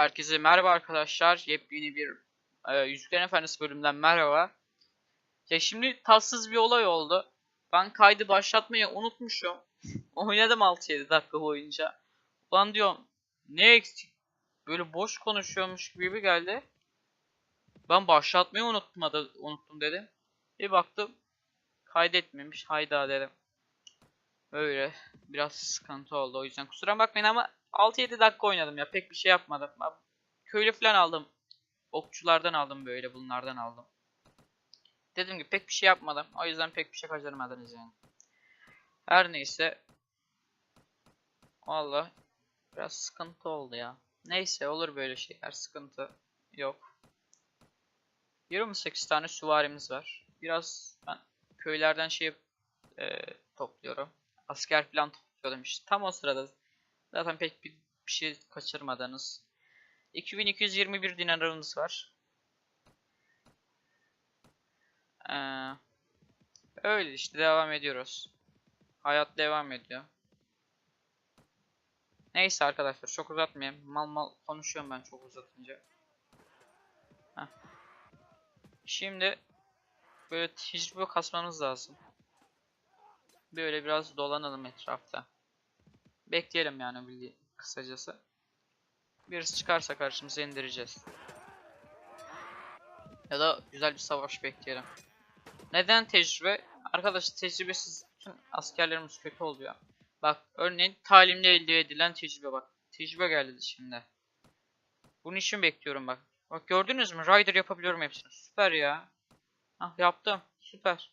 Herkese merhaba arkadaşlar. Yepyeni bir e, Yüzüklerin Efendisi bölümünden merhaba. Ya şimdi tatsız bir olay oldu. Ben kaydı başlatmayı unutmuşum. Oynadım 6-7 dakika boyunca. Ulan diyorum ne eksik? Böyle boş konuşuyormuş gibi geldi. Ben başlatmayı unuttum, adı, unuttum dedim. Bir baktım kaydetmemiş. Hayda dedim. Böyle biraz sıkıntı oldu o yüzden kusura bakmayın ama 6-7 dakika oynadım ya pek bir şey yapmadım. Ben köylü falan aldım. Okçulardan aldım böyle bunlardan aldım. Dediğim gibi pek bir şey yapmadım. O yüzden pek bir şey kaçırmadınız yani. Her neyse. Valla biraz sıkıntı oldu ya. Neyse olur böyle şeyler sıkıntı yok. 28 tane süvarimiz var. Biraz ben köylerden şey e, topluyorum. Asker falan topluyordum işte. Tam o sırada zaten pek bir, bir şey kaçırmadınız. 2221 dinarımız var. Ee, öyle işte devam ediyoruz. Hayat devam ediyor. Neyse arkadaşlar çok uzatmayayım. Mal mal konuşuyorum ben çok uzatınca. Heh. Şimdi böyle tecrübe kasmamız lazım. Böyle biraz dolanalım etrafta. Bekleyelim yani kısacası. Birisi çıkarsa karşımıza indireceğiz. Ya da güzel bir savaş bekleyelim. Neden tecrübe? Arkadaşlar tecrübesiz bütün askerlerimiz kötü oluyor. Bak örneğin talimde elde edilen tecrübe bak. Tecrübe geldi şimdi. Bunun için bekliyorum bak. Bak gördünüz mü? Rider yapabiliyorum hepsini. Süper ya. Hah yaptım. Süper.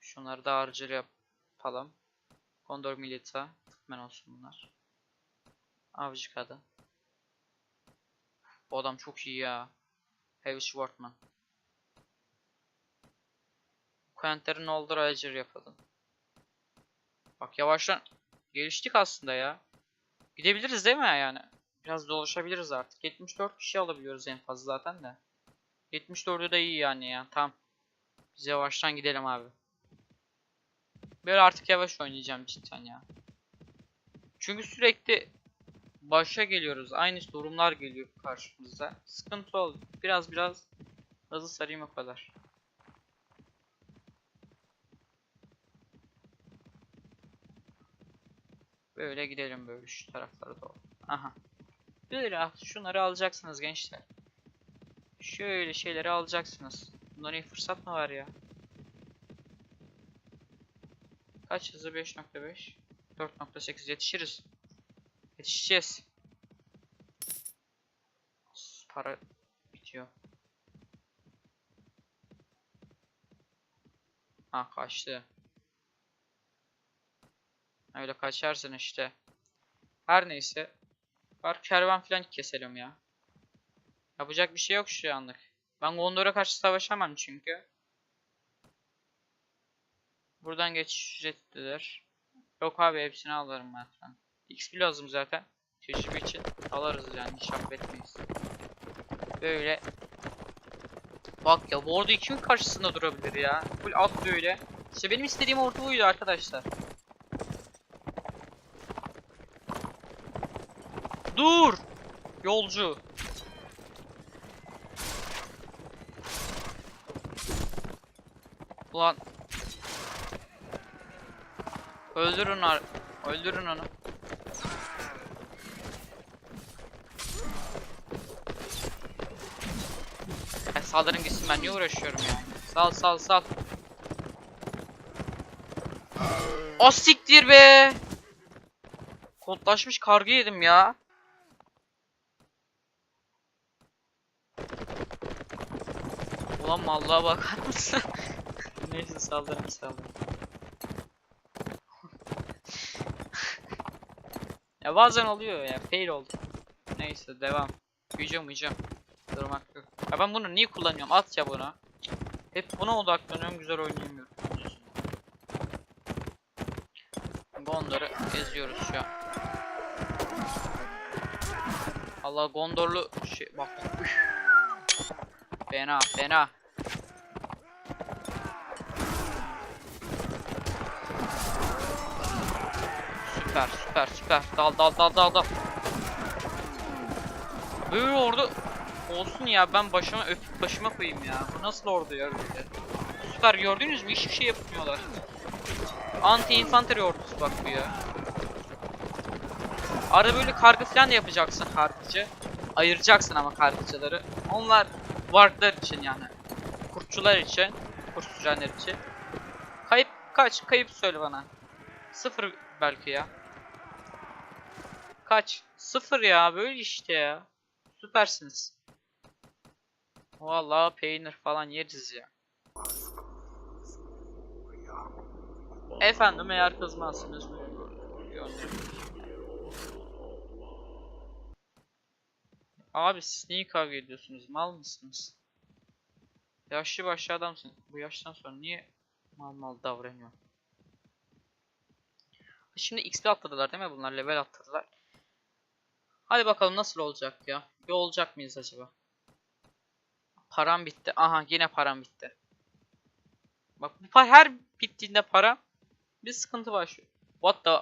Şunları da harcır yapalım. Condor Milita. Hemen olsun bunlar. Avcı kadın. Bu adam çok iyi ya. Heavy Schwartman. Quenter'ın oldu Rager yapalım. Bak yavaştan geliştik aslında ya. Gidebiliriz değil mi yani? Biraz dolaşabiliriz artık. 74 kişi alabiliyoruz en fazla zaten de. 74'ü de iyi yani ya. Tamam. Biz yavaştan gidelim abi. Böyle artık yavaş oynayacağım cidden ya. Çünkü sürekli başa geliyoruz. Aynı durumlar geliyor karşımıza. Sıkıntı oldu. Biraz biraz hızlı sarayım o kadar. Böyle gidelim böyle şu taraflara doğru. Aha. Böyle şunları alacaksınız gençler. Şöyle şeyleri alacaksınız. Bundan iyi fırsat mı var ya? Kaç hızı 5.5 4.8 yetişiriz. Yetişeceğiz. Para bitiyor. Ha kaçtı. Öyle kaçarsın işte. Her neyse. Var kervan falan keselim ya. Yapacak bir şey yok şu anlık. Ben Gondor'a karşı savaşamam çünkü. Buradan geçiş ücretlidir. Yok abi hepsini alırım ben. falan. XP lazım zaten. Tecrübe için alırız yani hiç affetmeyiz. Böyle. Bak ya bu ordu kimin karşısında durabilir ya? Full at böyle. İşte benim istediğim ordu buydu arkadaşlar. Dur! Yolcu. Ulan. Öldürün ar öldürün onu. Ya saldırın gitsin ben niye uğraşıyorum ya? Sal sal sal. O siktir be. Kodlaşmış kargı yedim ya. Ulan mallığa bakar mısın? Neyse saldırın saldırın. Ya bazen oluyor ya fail oldu. Neyse devam. Uyuyacağım uyuyacağım. Durmak yok. Ya ben bunu niye kullanıyorum? At ya bunu. Hep buna odaklanıyorum güzel oynayamıyorum. Gondor'u geziyoruz şu an. Allah Gondorlu şey bak. üf. Fena fena. Süper süper süper. Dal dal dal dal dal. Böyle ordu olsun ya ben başıma öp başıma koyayım ya. Bu nasıl ordu ya? Süper gördünüz mü? Hiçbir şey yapmıyorlar. Anti infantry ordusu bak bu ya. Arada böyle kargı falan da yapacaksın kargıcı. Ayıracaksın ama kargıcıları. Onlar varklar için yani. Kurtçular için. Kurt için. Kayıp kaç? Kayıp söyle bana. Sıfır belki ya. Kaç? Sıfır ya böyle işte ya. Süpersiniz. Vallahi peynir falan yeriz ya. Efendim eğer kızmazsınız. Abi siz niye kavga ediyorsunuz? Mal mısınız? Yaşlı başlı adamsın. Bu yaştan sonra niye mal mal davranıyor? Şimdi XP atladılar değil mi bunlar? Level atladılar. Hadi bakalım nasıl olacak ya? Bir olacak mıyız acaba? Param bitti. Aha yine param bitti. Bak bu pa- her bittiğinde para bir sıkıntı başlıyor. What the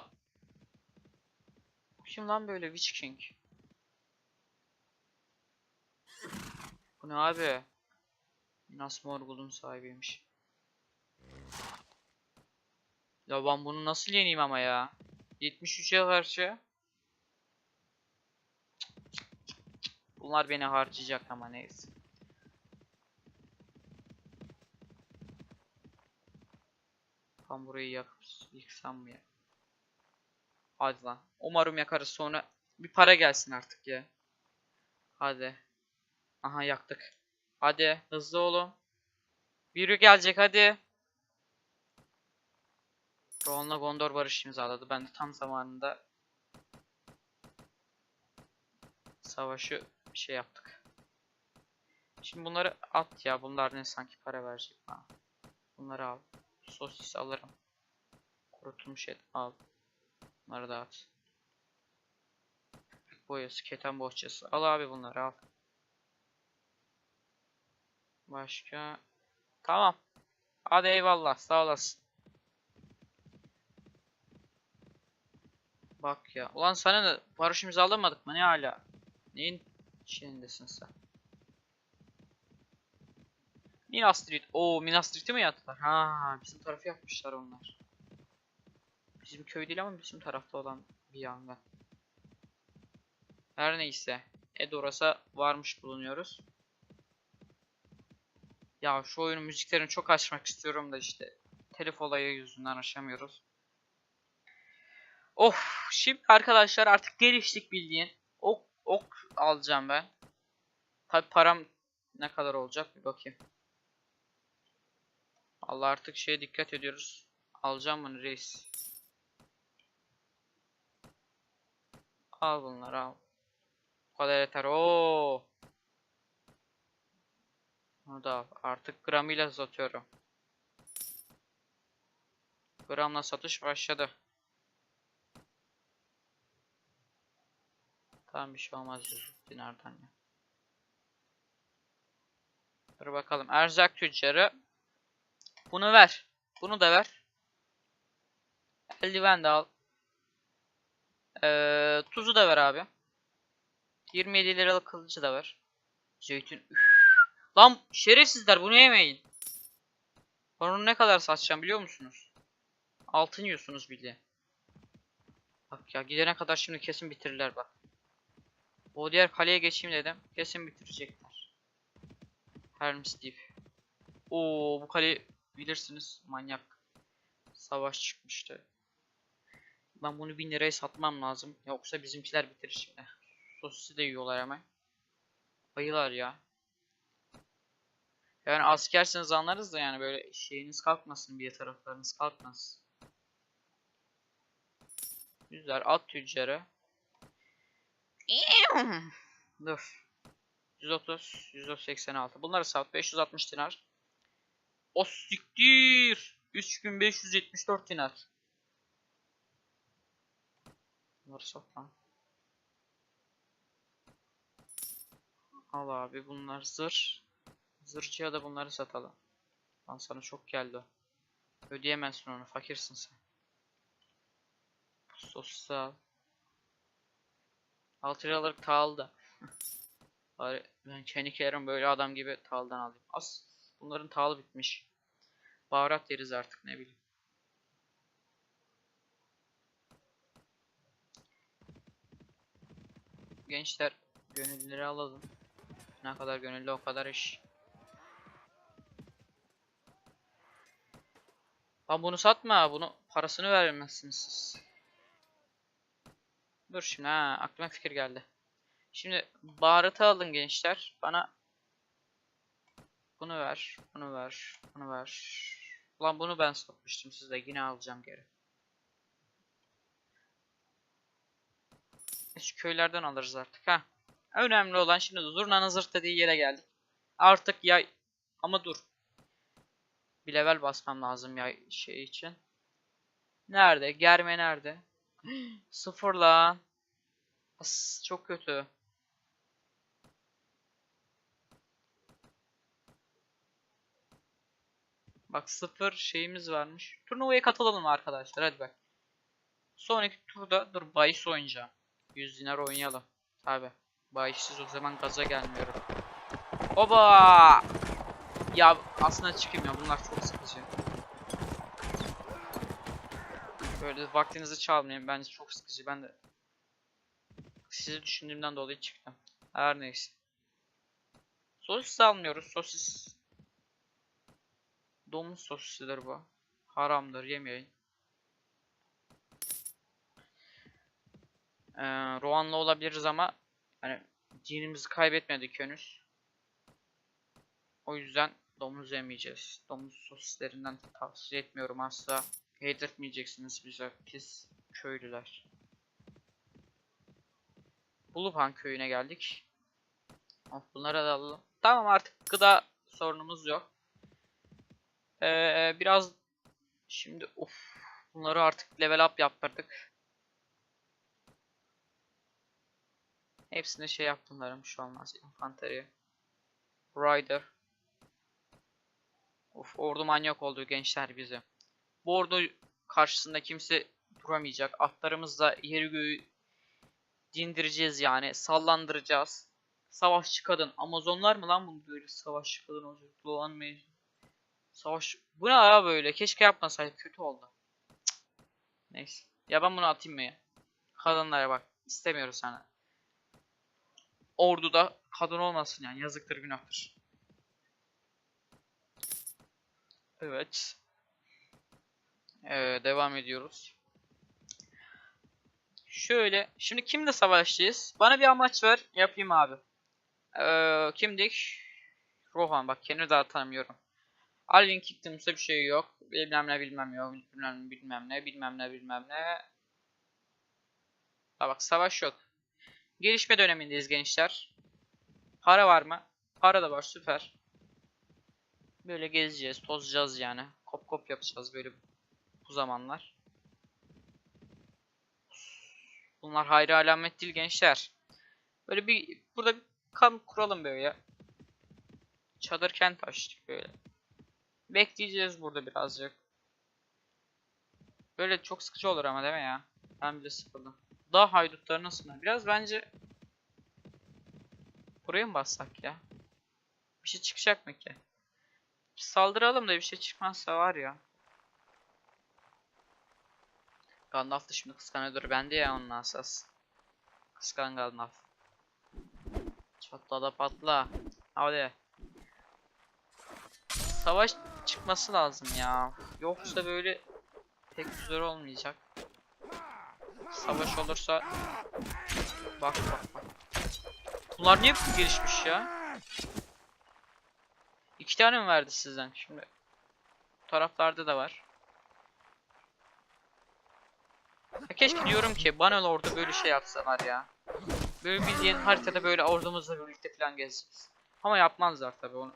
Kim lan böyle Witch King? Bu ne abi? Minas Morgul'un sahibiymiş. Ya ben bunu nasıl yeneyim ama ya? 73'e karşı. Bunlar beni harcayacak ama neyse. Ben burayı yakıp yıksam mı ya? Hadi lan. Umarım yakarız sonra bir para gelsin artık ya. Hadi. Aha yaktık. Hadi hızlı olun. Biri gelecek hadi. Rohan'la Gondor barış imzaladı. Ben de tam zamanında savaşı şey yaptık. Şimdi bunları at ya. Bunlar ne sanki para verecek bana. Bunları al. Sosis alırım. Kurutulmuş et al. Bunları da at. Boyası, keten bohçası. Al abi bunları al. Başka. Tamam. Hadi eyvallah. Sağ olasın. Bak ya. Ulan sana da barış imzalamadık mı? Ne hala? Neyin içindesin sen? Minas Tirith. Oo Minas Tirith'i mi yaptılar? Ha bizim tarafı yapmışlar onlar. Bizim köy değil ama bizim tarafta olan bir yangın. Her neyse. Edoras'a varmış bulunuyoruz. Ya şu oyunun müziklerini çok açmak istiyorum da işte telif olayı yüzünden açamıyoruz. Of şimdi arkadaşlar artık geliştik bildiğin. Ok alacağım ben. Tabi param ne kadar olacak bir bakayım. Allah artık şeye dikkat ediyoruz. Alacağım bunu reis. Al bunları al. Bu kadar yeter. Oo. Bunu da al. Artık gramıyla satıyorum. Gramla satış başladı. Tamam bir şey olmaz 100 dinardan ya. Dur bakalım. Erzak tüccarı. Bunu ver. Bunu da ver. Eldiven de al. Ee, tuzu da ver abi. 27 liralık kılıcı da ver. Zeytin. Üf. Lan şerefsizler bunu yemeyin. Ben ne kadar satacağım biliyor musunuz? Altın yiyorsunuz bildiğin. Bak ya gidene kadar şimdi kesin bitirirler bak. O diğer kaleye geçeyim dedim. Kesin bitirecekler. Hermes Deep. Oo bu kale bilirsiniz manyak. Savaş çıkmıştı. Ben bunu 1000 liraya satmam lazım. Yoksa bizimkiler bitirir şimdi. Sosisi de yiyorlar hemen. Bayılar ya. Yani askerseniz anlarız da yani böyle şeyiniz kalkmasın bir taraflarınız kalkmasın. Güzel at tüccarı. Dur. 130, 186. Bunları sat. 560 dinar. O siktir. 3574 dinar. Bunları sat lan. Al abi bunlar zır. Zırhçıya da bunları satalım. Lan sana çok geldi. Ödeyemezsin onu. Fakirsin sen. Sosyal. 6 liralık tağıl da. Bari ben kendi böyle adam gibi taldan alayım. As bunların talı bitmiş. Baharat yeriz artık ne bileyim. Gençler gönüllüleri alalım. Ne kadar gönüllü o kadar iş. Lan bunu satma. Bunu parasını vermezsiniz siz. Dur şimdi ha aklıma fikir geldi. Şimdi baharatı alın gençler. Bana bunu ver, bunu ver, bunu ver. Ulan bunu ben satmıştım size yine alacağım geri. Şu köylerden alırız artık ha. Önemli olan şimdi zurnanın zırt dediği yere geldik. Artık yay ama dur. Bir level basmam lazım ya şey için. Nerede? Germe nerede? Sıfır lan. As, çok kötü. Bak sıfır şeyimiz varmış. Turnuvaya katılalım arkadaşlar hadi bak. Sonraki turda dur bahis oynayacağım. 100 dinar oynayalım. Tabi. Bahişsiz o zaman gaza gelmiyorum. Oba! Ya aslında çıkayım ya bunlar çok sıkıcı. Böyle vaktinizi çalmayayım bence çok sıkıcı ben de sizi düşündüğümden dolayı çıktım. Her neyse. Sosis almıyoruz sosis. Domuz sosisidir bu. Haramdır yemeyin. Ee, Rohanlı olabiliriz ama hani dinimizi kaybetmedik henüz. O yüzden domuz yemeyeceğiz. Domuz sosislerinden tavsiye etmiyorum asla. Yedirtmeyeceksiniz bize pis köylüler. Bulupan köyüne geldik. Of, bunları da alalım. Tamam artık gıda sorunumuz yok. Ee, biraz şimdi of bunları artık level up yaptırdık. Hepsine şey yaptım bunların şu olmaz. Infantry. Rider. Of ordu manyak oldu gençler bize. Bu ordu karşısında kimse duramayacak. Atlarımızla yeri göğü dindireceğiz yani. Sallandıracağız. Savaşçı kadın. Amazonlar mı lan bu böyle savaşçı kadın olacak? Dolanmayacak. Savaş... Bu ne ya böyle? Keşke yapmasaydı. Kötü oldu. Cık. Neyse. Ya ben bunu atayım mı ya? Kadınlara bak. İstemiyoruz sana. Orduda kadın olmasın yani. Yazıktır günahtır. Evet. Ee, devam ediyoruz. Şöyle. Şimdi kimle savaşacağız? Bana bir amaç ver. Yapayım abi. Ee, kimdik? Rohan. Bak kendimi daha tanımıyorum. Alvin Kingdoms'ta bir şey yok. Bilmem ne bilmem yok. Bilmem ne bilmem ne bilmem ne bilmem ne. Ha bak savaş yok. Gelişme dönemindeyiz gençler. Para var mı? Para da var süper. Böyle gezeceğiz, tozacağız yani. Kop kop yapacağız böyle bu zamanlar. Bunlar hayri alamet değil gençler. Böyle bir burada bir kamp kuralım böyle. Çadır kent açtık böyle. Bekleyeceğiz burada birazcık. Böyle çok sıkıcı olur ama değil mi ya? Ben bile sıkıldım. Dağ haydutları nasıl? Biraz bence buraya mı bassak ya? Bir şey çıkacak mı ki? Saldıralım da bir şey çıkmazsa var ya. Gandalf da şimdi kıskanıyordur. Bende ya onun asas. Kıskan Gandalf. Çatla da patla. Hadi. Savaş çıkması lazım ya. Yoksa böyle pek güzel olmayacak. Savaş olursa bak bak bak. Bunlar niye bu gelişmiş ya? İki tane mi verdi sizden? Şimdi bu taraflarda da var. Ya keşke diyorum ki Bannerlord'da böyle şey yapsalar ya. Böyle bildiğin haritada böyle ordumuzla birlikte falan gezeceğiz. Ama yapmazlar tabi onu.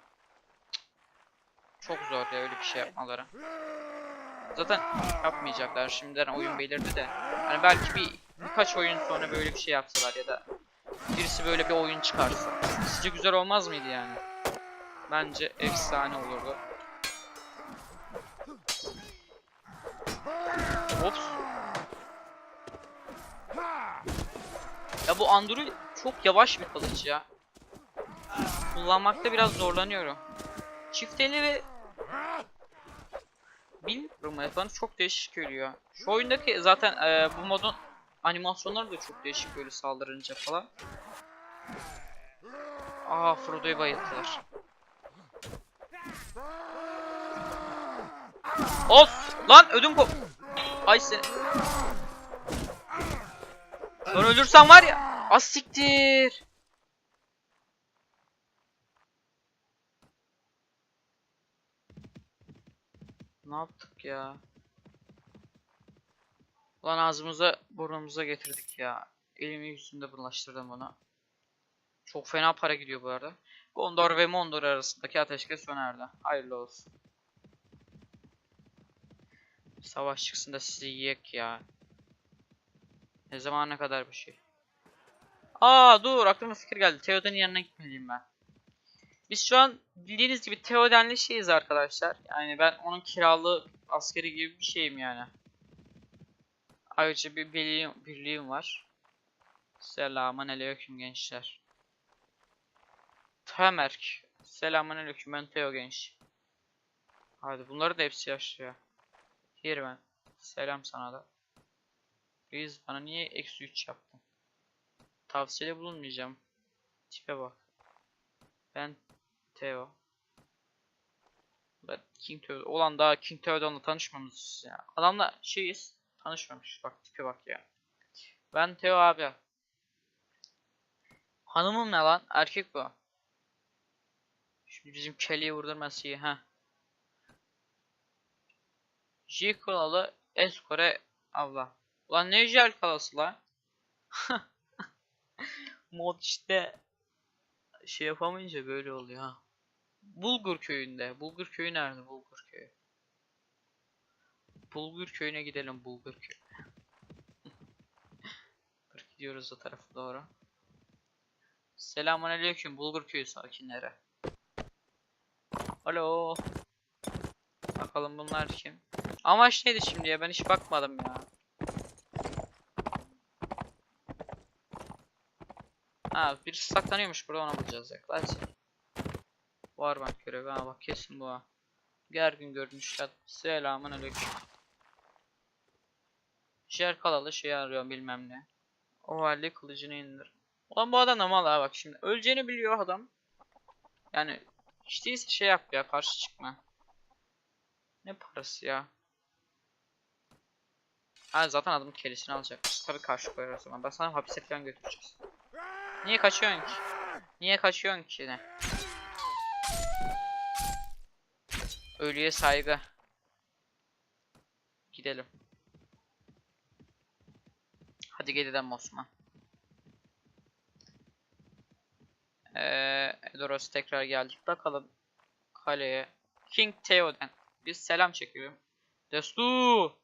Çok zor ya öyle bir şey yapmaları. Zaten yapmayacaklar şimdiden oyun belirdi de. Hani belki bir birkaç oyun sonra böyle bir şey yapsalar ya da birisi böyle bir oyun çıkarsa. Sizce güzel olmaz mıydı yani? Bence efsane olurdu. Ops. Ya bu Andrew çok yavaş bir kılıç ya. kullanmakta biraz zorlanıyorum. Çift eli ve bilmiyorum bana çok değişik geliyor. Şu oyundaki zaten e, bu modun animasyonları da çok değişik böyle saldırınca falan. Aa Frodo'yu bayılttılar. Of! Lan ödüm kop. Ay seni. Lan ölürsen var ya. Az siktir. Ne yaptık ya? Lan ağzımıza burnumuza getirdik ya. Elimi yüzümde bulaştırdım bunu. Çok fena para gidiyor bu arada. Gondor ve Mondor arasındaki ateşkes sona erdi. Hayırlı olsun. Savaş çıksın da sizi yiyek ya. Ne zamana kadar bir şey. Aa dur aklıma fikir geldi. Theoden'in yanına gitmeliyim ben. Biz şu an bildiğiniz gibi Theoden'li şeyiz arkadaşlar. Yani ben onun kiralı askeri gibi bir şeyim yani. Ayrıca bir birliğim, birliğim var. Selamun aleyküm gençler. Temerk. Selamun aleyküm ben Teo genç. Hadi bunları da hepsi yaşlıyor. Hirven. Selam sana da. Reis bana niye eksi 3 yaptın? Tavsiyede bulunmayacağım. Tipe bak. Ben Theo. Ben King Theo. Olan daha King Theo'danla tanışmamışız ya. Adamla şeyiz. Tanışmamış. Bak tipe bak ya. Ben Theo abi. Hanımım ne lan? Erkek bu. Şimdi bizim Kelly'yi vurdurması iyi ha. J kanalı Eskore abla. Ulan ne jel kalası lan? Mod işte şey yapamayınca böyle oluyor ha. Bulgur köyünde. Bulgur köyü nerede? Bulgur köyü. Bulgur köyüne gidelim Bulgur köyü. Dur gidiyoruz o tarafa doğru. Selamünaleyküm Bulgur köyü sakinleri. Alo. Bakalım bunlar kim? Amaç neydi şimdi ya? Ben hiç bakmadım ya. Ha birisi saklanıyormuş burada onu bulacağız yaklaş. Var bak görevi ha bak kesin bu ha. Gergin görünüşler. Selamun aleyküm. Şer kalalı şey arıyor bilmem ne. O halde kılıcını indir. Ulan bu adam da mal ha bak şimdi. Öleceğini biliyor adam. Yani hiç değilse şey yap ya karşı çıkma. Ne parası ya? Ha zaten adamın kellesini alacakmış. Tabii karşı koyar o zaman. Ben sana hapise falan götüreceğiz. Niye kaçıyorsun ki? Niye kaçıyorsun ki ne? Ölüye saygı. Gidelim. Hadi gidelim Osman. Ee, Edoros tekrar geldik. Bakalım kaleye. King Theoden. Biz selam çekiyorum. Destu.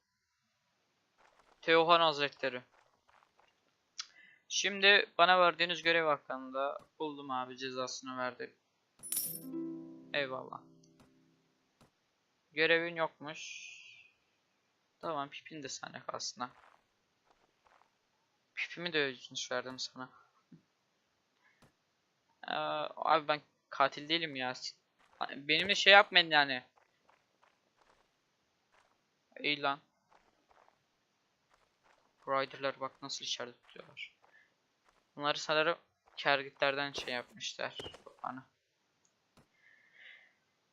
Teohan Hazretleri. Şimdi bana verdiğiniz görev hakkında buldum abi cezasını verdim. Eyvallah. Görevin yokmuş. Tamam pipin de sana kalsın ha. Pipimi de ödünç verdim sana. Ee, abi ben katil değilim ya. Benimle şey yapmayın yani. İyi lan. Rider'lar bak nasıl içeride tutuyorlar. Bunları sanırım kergitlerden şey yapmışlar. Bana.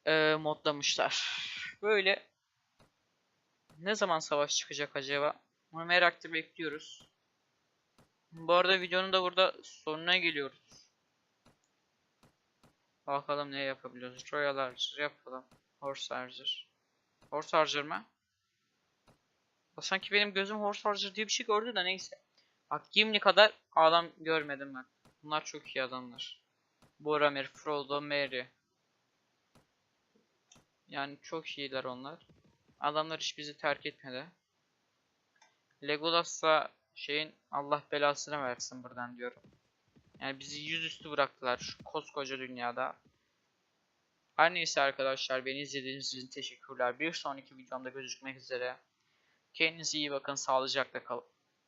Ee, modlamışlar. Böyle. Ne zaman savaş çıkacak acaba? Bunu merakla bekliyoruz. Bu arada videonun da burada sonuna geliyoruz. Bakalım ne yapabiliyoruz. Royal Archer yapalım. Horse Archer. Horse Archer mı? Sanki benim gözüm Horse Archer diye bir şey gördü de neyse. Bak Gimli kadar adam görmedim ben. Bunlar çok iyi adamlar. Boromir, Frodo, Merry. Yani çok iyiler onlar. Adamlar hiç bizi terk etmedi. Legolas'la şeyin Allah belasını versin buradan diyorum. Yani bizi yüzüstü bıraktılar şu koskoca dünyada. Her neyse arkadaşlar beni izlediğiniz için teşekkürler. Bir sonraki videomda gözükmek üzere. Kendinize iyi bakın. Sağlıcakla kalın.